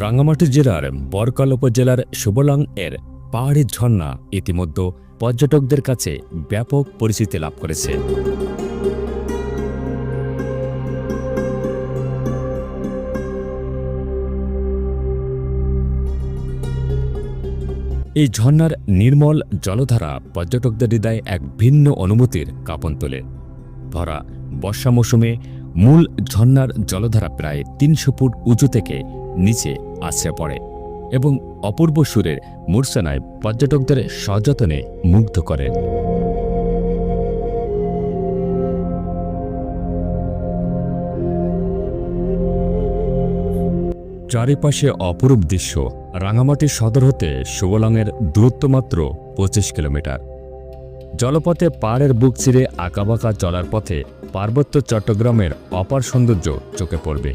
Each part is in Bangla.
রাঙ্গামাটি জেলার বরকাল উপজেলার সুবলাং এর পাহাড়ি ঝর্ণা ইতিমধ্যে পর্যটকদের কাছে ব্যাপক পরিচিতি লাভ করেছে। এই ঝর্ণার নির্মল জলধারা পর্যটকদের হৃদয়ে এক ভিন্ন অনুভূতির কাঁপন তোলে। ভরা বর্ষা মৌসুমে মূল ঝর্ণার জলধারা প্রায় তিনশো ফুট উঁচু থেকে নিচে আছড়ে পড়ে এবং অপূর্ব সুরের মূর্ছনায় পর্যটকদের সযতনে মুগ্ধ করেন চারিপাশে অপরূপ দৃশ্য রাঙামাটি সদর হতে সুবলংয়ের দূরত্ব মাত্র পঁচিশ কিলোমিটার। জলপথে পাড়ের বুক চিরে আঁকাবাঁকা চলার পথে পার্বত্য চট্টগ্রামের অপার সৌন্দর্য চোখে পড়বে।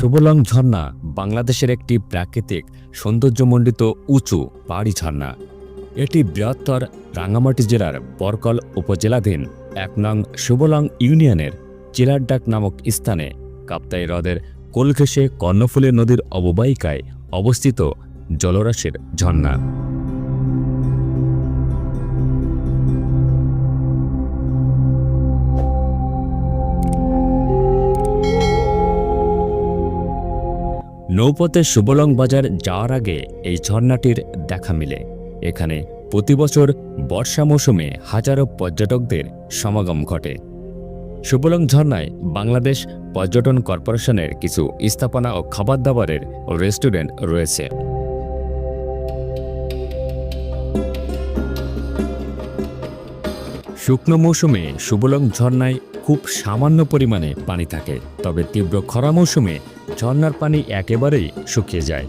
সুবলং ঝর্ণা বাংলাদেশের একটি প্রাকৃতিক সৌন্দর্যমণ্ডিত উঁচু পাহাড়ি ঝর্ণা। এটি বৃহত্তর রাঙ্গামাটি জেলার বরকল উপজেলাধীন এক নং সুবলং ইউনিয়নের চিলারডাক নামক স্থানে কাপ্তাই হ্রদের কোলঘেসে কর্ণফুলী নদীর অববাহিকায় অবস্থিত জলরাশির ঝর্ণা। নৌপথে সুবলং বাজার যাওয়ার আগে এই ঝর্ণাটির দেখা মিলে। এখানে প্রতি বছর বর্ষা মৌসুমে হাজারো পর্যটকদের সমাগম ঘটে। সুবলং ঝর্ণায় বাংলাদেশ পর্যটন কর্পোরেশনের কিছু স্থাপনা ও খাবার দাবারের রেস্টুরেন্ট রয়েছে। শুকনো মৌসুমে সুবলং ঝর্ণায় খুব সামান্য পরিমাণে পানি থাকে, তবে তীব্র খরা মৌসুমে ঝর্নার পানি একেবারেই শুকিয়ে যায়।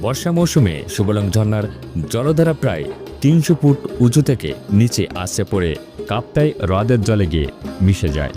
বর্ষা মৌসুমে সুবলং ঝর্নার জলধারা প্রায় তিনশো ফুট উঁচু থেকে নিচে আসে পড়ে কাপ্তাই হ্রদের জলে গিয়ে মিশে যায়।